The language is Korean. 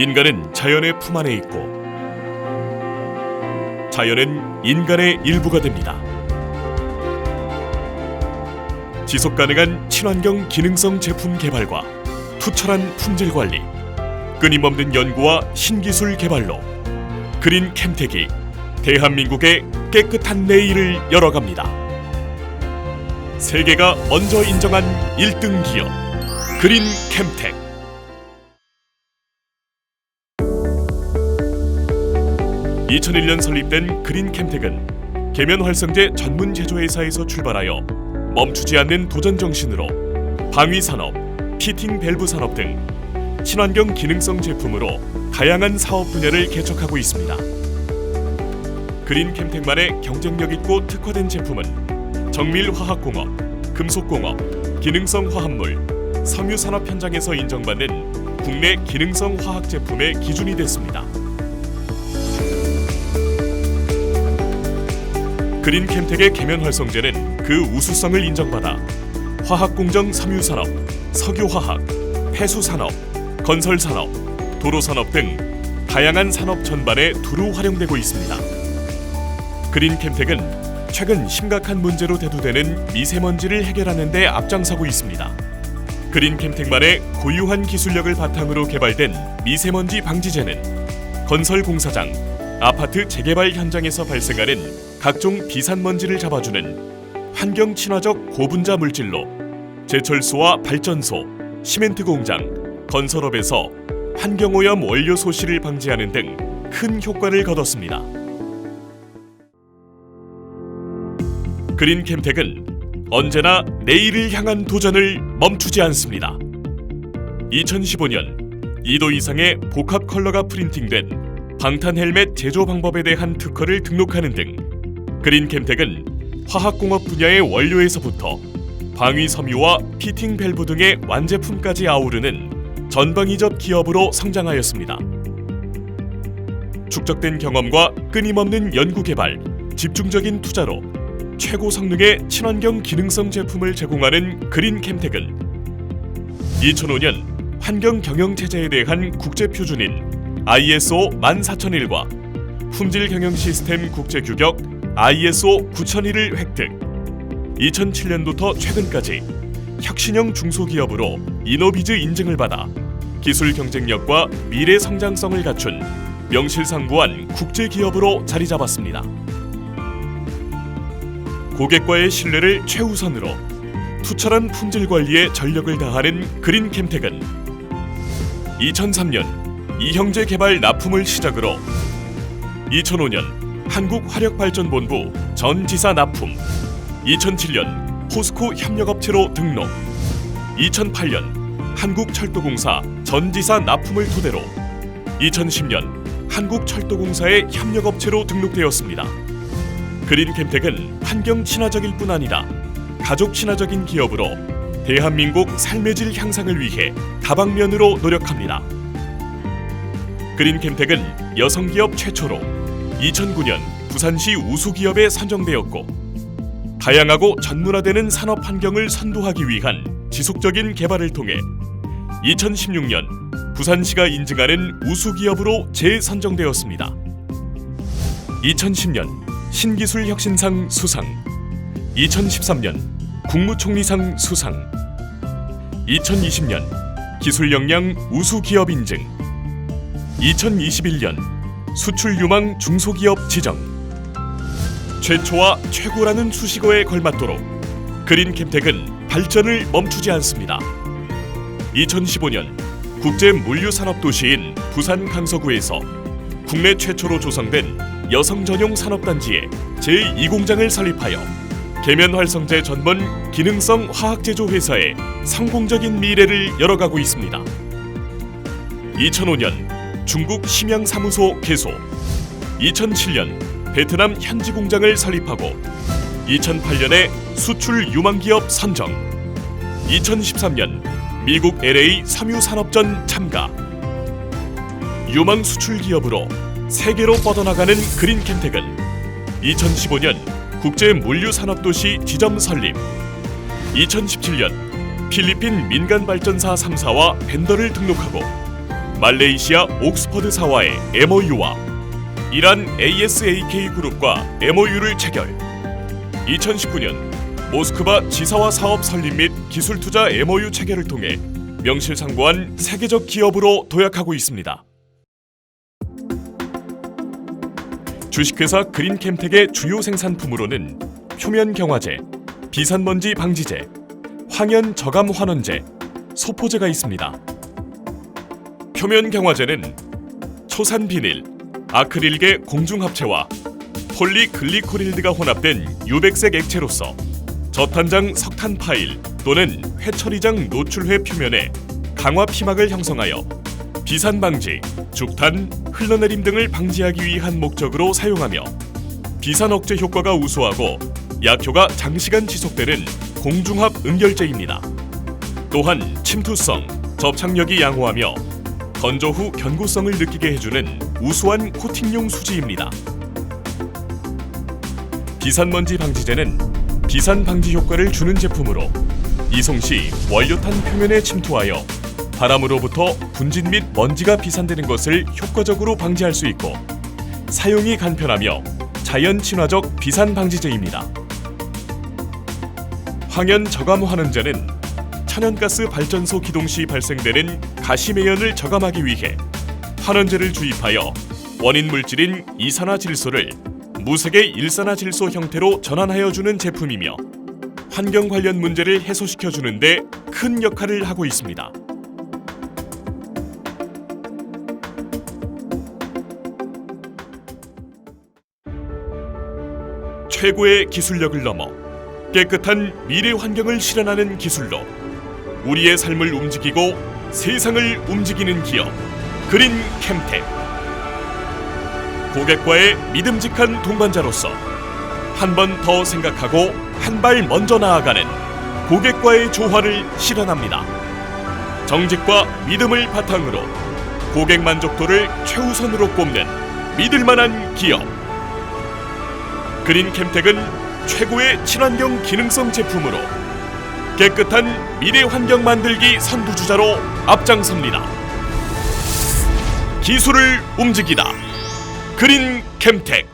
인간은 자연의 품 안에 있고 자연은 인간의 일부가 됩니다. 지속 가능한 친환경 기능성 제품 개발과 투철한 품질 관리, 끊임없는 연구와 신기술 개발로 그린 캠텍이 대한민국의 깨끗한 내일을 열어갑니다. 세계가 먼저 인정한 1등 기업 그린 캠텍. (2001년) 설립된 그린 캠텍은 계면 활성제 전문 제조회사에서 출발하여 멈추지 않는 도전 정신으로 방위 산업, 피팅 밸브 산업 등 친환경 기능성 제품으로 다양한 사업 분야를 개척하고 있습니다. 그린 캠텍만의 경쟁력 있고 특화된 제품은 정밀 화학공업, 금속공업, 기능성 화합물, 섬유 산업 현장에서 인정받는 국내 기능성 화학 제품의 기준이 됐습니다. 그린 캠텍의 계면 활성제는 그 우수성을 인정받아 화학공정 섬유산업, 석유화학, 폐수산업, 건설산업, 도로산업 등 다양한 산업 전반에 두루 활용되고 있습니다. 그린 캠텍은 최근 심각한 문제로 대두되는 미세먼지를 해결하는 데 앞장서고 있습니다. 그린 캠텍만의 고유한 기술력을 바탕으로 개발된 미세먼지 방지제는 건설 공사장, 아파트 재개발 현장에서 발생하는 각종 비산먼지를 잡아주는 환경 친화적 고분자 물질로 제철소와 발전소, 시멘트 공장, 건설업에서 환경오염 원료 소실을 방지하는 등 큰 효과를 거뒀습니다. 그린 캠텍은 언제나 내일을 향한 도전을 멈추지 않습니다. 2015년 2도 이상의 복합 컬러가 프린팅된 방탄 헬멧 제조 방법에 대한 특허를 등록하는 등 그린 캠텍은 화학공업 분야의 원료에서부터 방위 섬유와 피팅 밸브 등의 완제품까지 아우르는 전방위적 기업으로 성장하였습니다. 축적된 경험과 끊임없는 연구 개발, 집중적인 투자로 최고 성능의 친환경 기능성 제품을 제공하는 그린 캠텍은 2005년 환경 경영 체제에 대한 국제 표준인 ISO 14001과 품질 경영 시스템 국제 규격 ISO 9001을 획득. 2007년부터 최근까지 혁신형 중소기업으로 이노비즈 인증을 받아 기술 경쟁력과 미래 성장성을 갖춘 명실상부한 국제 기업으로 자리 잡았습니다. 고객과의 신뢰를 최우선으로 투철한 품질 관리에 전력을 다하는 그린 캠텍은 2003년 이형제 개발 납품을 시작으로 2005년 한국화력발전본부 전지사 납품 2007년 포스코 협력업체로 등록 2008년 한국철도공사 전지사 납품을 토대로 2010년 한국철도공사의 협력업체로 등록되었습니다. 그린 캠텍은 환경 친화적일 뿐 아니라 가족 친화적인 기업으로 대한민국 삶의 질 향상을 위해 다방면으로 노력합니다. 그린 캠텍은 여성 기업 최초로 2009년 부산시 우수 기업에 선정되었고 다양하고 전문화되는 산업 환경을 선도하기 위한 지속적인 개발을 통해 2016년 부산시가 인증하는 우수 기업으로 재선정되었습니다. 2010년 신기술 혁신상 수상, 2013년 국무총리상 수상, 2020년 기술 역량 우수 기업 인증, 2021년 수출 유망 중소기업 지정. 최초와 최고라는 수식어에 걸맞도록 그린 캠텍은 발전을 멈추지 않습니다. 2015년 국제 물류 산업 도시인 부산 강서구에서 국내 최초로 조성된 여성 전용 산업단지에 제2공장을 설립하여 계면 활성제 전문 기능성 화학 제조 회사의 성공적인 미래를 열어가고 있습니다. 2005년 중국 심양 사무소 개소, 2007년 베트남 현지 공장을 설립하고 2008년에 수출 유망 기업 선정, 2013년 미국 LA 섬유 산업전 참가, 유망 수출 기업으로 세계로 뻗어나가는 그린 캠텍은 2015년 국제 물류 산업 도시 지점 설립, 2017년 필리핀 민간 발전사 3사와 벤더를 등록하고 말레이시아 옥스퍼드 사와의 MOU와 이란 ASAK 그룹과 MOU를 체결. 2019년 모스크바 지사와 사업 설립 및 기술 투자 MOU 체결을 통해 명실상부한 세계적 기업으로 도약하고 있습니다. 주식회사 그린캠텍의 주요 생산품으로는 표면 경화제, 비산먼지 방지제, 황연 저감 환원제, 소포제가 있습니다. 표면 경화제는 초산 비닐, 아크릴계 공중 합체와 폴리글리코릴드가 혼합된 유백색 액체로서 저탄장 석탄 파일 또는 회처리장 노출회 표면에 강화 피막을 형성하여 비산 방지, 죽탄, 흘러내림 등을 방지하기 위한 목적으로 사용하며 비산 억제 효과가 우수하고 약효가 장시간 지속되는 공중합 응결제입니다. 또한 침투성, 접착력이 양호하며 건조 후 견고성을 느끼게 해주는 우수한 코팅용 수지입니다. 비산먼지 방지제는 비산 방지 효과를 주는 제품으로 이송 시 원료탄 표면에 침투하여 바람으로부터 분진 및 먼지가 비산되는 것을 효과적으로 방지할 수 있고 사용이 간편하며 자연 친화적 비산 방지제입니다. 황연 저감 환원제는 천연가스 발전소 기동 시 발생되는 가시매연을 저감하기 위해 환원제를 주입하여 원인 물질인 이산화질소를 무색의 일산화질소 형태로 전환하여 주는 제품이며 환경 관련 문제를 해소시켜 주는데 큰 역할을 하고 있습니다. 최고의 기술력을 넘어 깨끗한 미래 환경을 실현하는 기술로 우리의 삶을 움직이고 세상을 움직이는 기업 그린 캠텍 고객과의 믿음직한 동반자로서 한 번 더 생각하고 한 발 먼저 나아가는 고객과의 조화를 실현합니다. 정직과 믿음을 바탕으로 고객 만족도를 최우선으로 꼽는 믿을 만한 기업 그린 캠텍은 최고의 친환경 기능성 제품으로 깨끗한 미래 환경 만들기 선두주자로 앞장섭니다. 기술을 움직이다. 그린 캠텍